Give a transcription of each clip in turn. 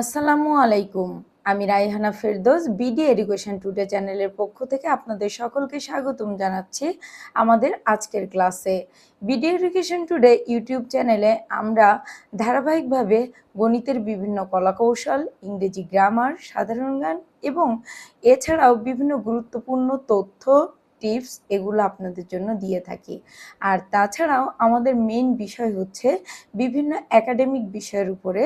আসসালামু আলাইকুম। আমি Raihana Ferdous, BD education today চ্যানেলের পক্ষ থেকে আপনাদের সকলকে স্বাগতম জানাচ্ছি আমাদের আজকের ক্লাসে। বিডি এডুকেশন টুডে ইউটিউব চ্যানেলে আমরা ধারাবাহিকভাবে গণিতের বিভিন্ন কলাকৌশল, ইংরেজি গ্রামার, সাধারণ জ্ঞান এবং এছাড়াও বিভিন্ন গুরুত্বপূর্ণ তথ্য টিপস এগুলো আপনাদের জন্য দিয়ে থাকি। আর তাছাড়াও আমাদের মেন বিষয় হচ্ছে বিভিন্ন একাডেমিক বিষয়ের উপরে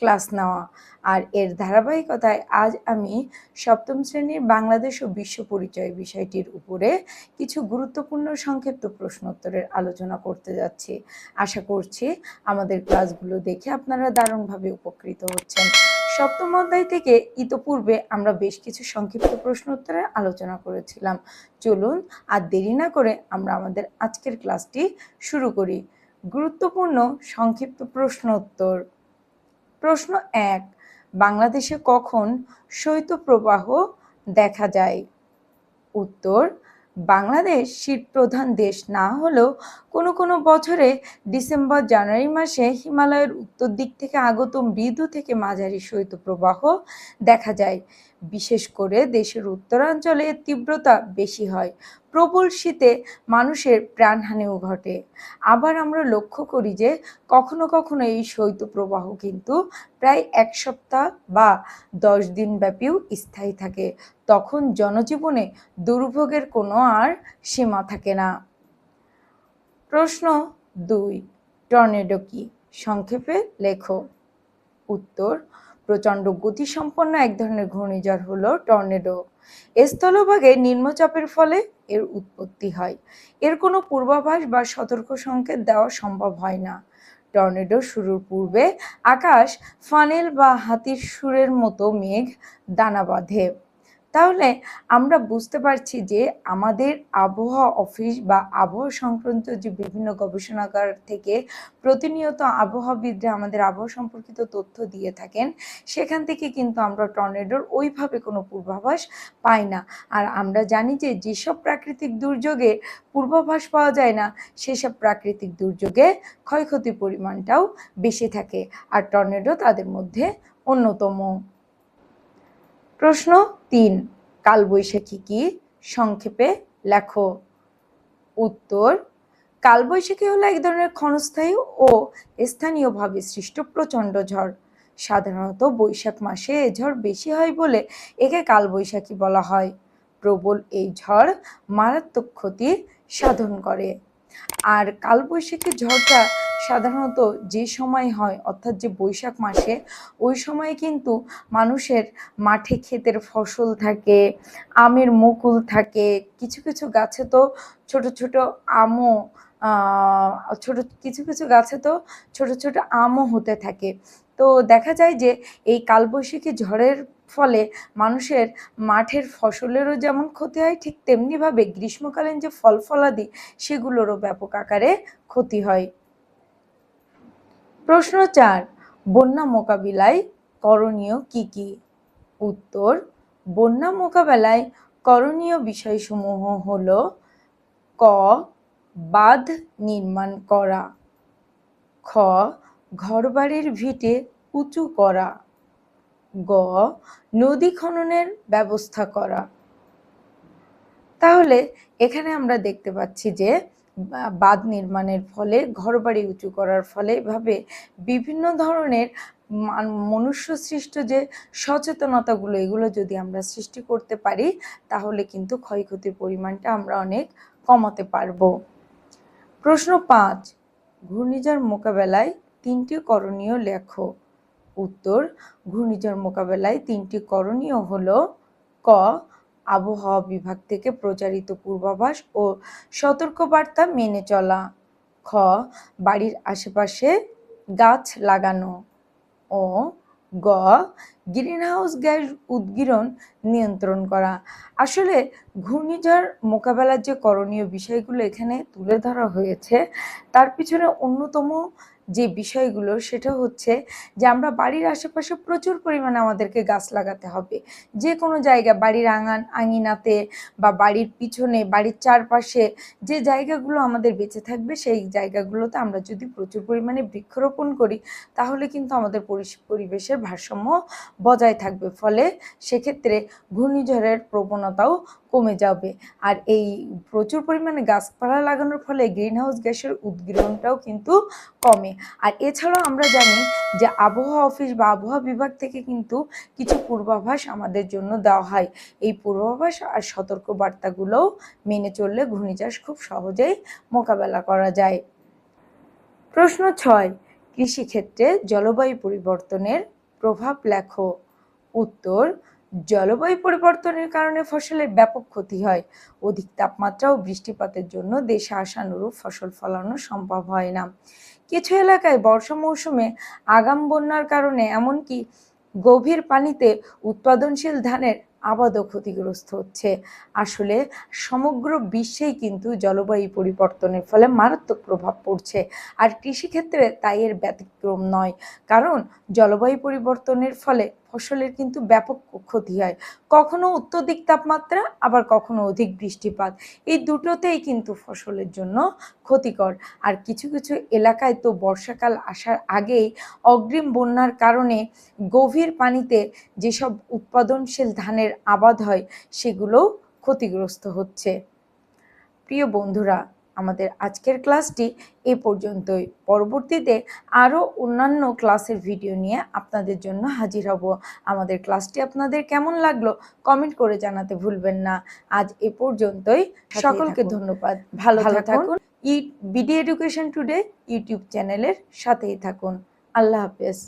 ক্লাস নেওয়া। আর এর ধারাবাহিকতায় আজ আমি সপ্তম শ্রেণির বাংলাদেশ ও বিশ্ব পরিচয় বিষয়টির উপরে কিছু গুরুত্বপূর্ণ সংক্ষিপ্ত প্রশ্নোত্তরের আলোচনা করতে যাচ্ছি। আশা করছি আমাদের ক্লাসগুলো দেখে আপনারা দারুণভাবে উপকৃত হচ্ছেন। সপ্তম অধ্যায় থেকে ইতোপূর্বে আমরা বেশ কিছু সংক্ষিপ্ত প্রশ্নোত্তরের আলোচনা করেছিলাম। চলুন আর দেরি না করে আমরা আমাদের আজকের ক্লাসটি শুরু করি। গুরুত্বপূর্ণ সংক্ষিপ্ত প্রশ্ন উত্তর। প্রশ্ন এক, বাংলাদেশে কখন শৈত্যপ্রবাহ দেখা যায়? উত্তর বাংলাদেশ শীত প্রধান দেশ না হলেও কোনো কোনো বছরে ডিসেম্বর, জানুয়ারি মাসে হিমালয়ের উত্তর দিক থেকে আগত মৃদু থেকে মাঝারি শৈত্যপ্রবাহ দেখা যায়। বিশেষ করে দেশের উত্তরাঞ্চলে তীব্রতা বেশি হয়। প্রবল শীতে মানুষের প্রাণহানিও ঘটে। আবার আমরা লক্ষ্য করি যে, কখনো কখনো এই শৈত্যপ্রবাহ কিন্তু প্রায় এক সপ্তাহ বা দশ দিন ব্যাপীও স্থায়ী থাকে। তখন জনজীবনে দুর্ভোগের কোনো আর সীমা থাকে না। প্রশ্ন দুই, টর্নেডো কি? সংক্ষেপে লেখো। উত্তর প্রচণ্ড গতিসম্পন্ন এক ধরনের ঘূর্ণিঝড় হলো টর্নেডো। স্থলভাগে নিম্নচাপের ফলে এর উৎপত্তি হয়। এর কোনো পূর্বাভাস বা সতর্ক সংকেত দেওয়া সম্ভব হয় না। টর্নেডো শুরুর পূর্বে আকাশ ফানেল বা হাতির সুরের মতো মেঘ দানা বাঁধে। তাহলে আমরা বুঝতে পারছি যে আমাদের আবহাওয়া অফিস বা আবহাওয়া সংক্রান্ত যে বিভিন্ন গবেষণাগার থেকে প্রতিনিয়ত আবহাওয়াবিদরা আমাদের আবহাওয়া সম্পর্কিত তথ্য দিয়ে থাকেন, সেখান থেকে কিন্তু আমরা টর্নেডোর ওইভাবে কোনো পূর্বাভাস পাই না। আর আমরা জানি যে যেসব প্রাকৃতিক দুর্যোগে পূর্বাভাস পাওয়া যায় না, সেসব প্রাকৃতিক দুর্যোগে ক্ষয়ক্ষতির পরিমাণটাও বেশি থাকে। আর টর্নেডো তাদের মধ্যে অন্যতম। প্রশ্ন তিন। কালবৈশাখী কি? সংক্ষেপে লেখো। উত্তর, কালবৈশাখী হলো এক ধরনের ক্ষণস্থায়ী ও স্থানীয়ভাবে সৃষ্ট প্রচণ্ড ঝড়। সাধারণত বৈশাখ মাসে এ ঝড় বেশি হয় বলে একে কালবৈশাখী বলা হয়। প্রবল এই ঝড় মারাত্মক ক্ষতি সাধন করে। আর কালবৈশাখী ঝড়টা সাধারণত যে সময় হয়, অর্থাৎ যে বৈশাখ মাসে, ওই সময় কিন্তু মানুষের মাঠে ক্ষেতের ফসল থাকে, আমের মুকুল থাকে, কিছু কিছু গাছে তো ছোট ছোট আমও ছোট কিছু কিছু গাছে তো ছোট ছোট আমও হতে থাকে। তো দেখা যায় যে এই কালবৈশাখী ঝড়ের ফলে মানুষের মাঠের ফসলেরও যেমন ক্ষতি হয়, ঠিক তেমনিভাবে গ্রীষ্মকালীন যে ফল ফলাদি সেগুলোরও ব্যাপক আকারে ক্ষতি হয়। প্রশ্ন চার, বন্যা মোকাবিলায় করণীয় কি কি? উত্তর, বন্যা মোকাবেলায় করণীয় বিষয়সমূহ হল ক বাঁধ নির্মাণ করা। খ, ঘরবাড়ির ভিটে উঁচু করা। গ, নদী খননের ব্যবস্থা করা। তাহলে এখানে আমরা দেখতে পাচ্ছি যে বাঁধ নির্মাণের ফলে, ঘরবাড়ি উঁচু করার ফলে এভাবে বিভিন্ন ধরনের মান- মনুষ্য সৃষ্ট যে সচেতনতাগুলো, এগুলো যদি আমরা সৃষ্টি করতে পারি, তাহলে কিন্তু ক্ষয়ক্ষতির পরিমাণটা আমরা অনেক কমাতে পারব। প্রশ্ন পাঁচ। ঘূর্ণিঝড় মোকাবেলায় তিনটি করণীয় লেখো। উত্তর, ঘূর্ণিঝড় মোকাবেলায় তিনটি করণীয় হল ক, আবহাওয়া বিভাগ থেকে প্রচারিত পূর্বাভাস ও সতর্কবার্তা মেনে চলা। খ, বাড়ির আশেপাশে গাছ লাগানো। ও গ, গ্রিনহাউস গ্যাস উদ্গীরণ নিয়ন্ত্রণ করা। আসলে ঘূর্ণিঝড় মোকাবেলার যে করণীয় বিষয়গুলো এখানে তুলে ধরা হয়েছে, তার পিছনে অন্যতম যে বিষয়গুলো, সেটা হচ্ছে যে আমরা বাড়ির আশেপাশে প্রচুর পরিমাণে আমাদেরকে গাছ লাগাতে হবে। যে কোনো জায়গা, বাড়ির আঙান, আঙিনাতে বা বাড়ির পিছনে, বাড়ির চারপাশে যে জায়গাগুলো আমাদের বেঁচে থাকবে, সেই জায়গাগুলোতে আমরা যদি প্রচুর পরিমাণে বৃক্ষরোপণ করি, তাহলে কিন্তু আমাদের পরিবেশের ভারসাম্য বজায় থাকবে। ফলে সেক্ষেত্রে ঘূর্ণিঝড়ের প্রবণতাও কমে যাবে। আর এই প্রচুর পরিমাণে গাছপালা লাগানোর ফলে গ্রিনহাউস গ্যাসের উদ্গীরণটাও কিন্তু কমে। আর এছাড়াও আমরা জানি যে আবহাওয়া অফিস বা আবহাওয়া বিভাগ থেকে কিন্তু কিছু পূর্বাভাস আমাদের জন্য দেওয়া হয়। এই পূর্বাভাস আর সতর্ক বার্তাগুলোও মেনে চললে ঘূর্ণিঝড় খুব সহজেই মোকাবেলা করা যায়। প্রশ্ন ছয়, কৃষিক্ষেত্রে জলবায়ু পরিবর্তনের প্রভাব লেখো। উত্তর জলবায়ু পরিবর্তনের কারণে ফসলের ব্যাপক ক্ষতি হয়। অধিক তাপমাত্রা ও বৃষ্টিপাতের জন্য দেশে আশানুরূপ ফসল ফলানো সম্ভব হয় না। কিছু এলাকায় বর্ষা মৌসুমে আগাম বন্যার কারণে এমনকি গভীর পানিতে উৎপাদনশীল ধানের আবাদও ক্ষতিগ্রস্ত হচ্ছে। আসলে সমগ্র বিশ্বেই কিন্তু জলবায়ু পরিবর্তনের ফলে মারাত্মক প্রভাব পড়ছে। আর কৃষিক্ষেত্রে তাই এর ব্যতিক্রম নয়। কারণ জলবায়ু পরিবর্তনের ফলে ফসলের কিন্তু ব্যাপক ক্ষতি হয়। কখনো অত্যধিক তাপমাত্রা, আবার কখনো অধিক বৃষ্টিপাত। এই দুটোতেই কিন্তু ফসলের জন্য ক্ষতিকর। আর কিছু কিছু এলাকায় তো বর্ষাকাল আসার আগেই অগ্রিম বন্যার কারণে গভীর পানিতে যেসব উৎপাদনশীল ধানের আবাদ হয় সেগুলোও ক্ষতিগ্রস্ত হচ্ছে। প্রিয় বন্ধুরা আমাদের আজকের ক্লাসটি এ পর্যন্তই। পরবর্তীতে আরও অন্যান্য ক্লাসের ভিডিও নিয়ে আপনাদের জন্য হাজির হব। আমাদের ক্লাসটি আপনাদের কেমন লাগল কমেন্ট করে জানাতে ভুলবেন না। আজ এ পর্যন্তই। সকলকে ধন্যবাদ। ভালো থাকুন। বিডি এডুকেশন টুডে ইউটিউব চ্যানেলের সাথেই থাকুন। আল্লাহ হাফেজ।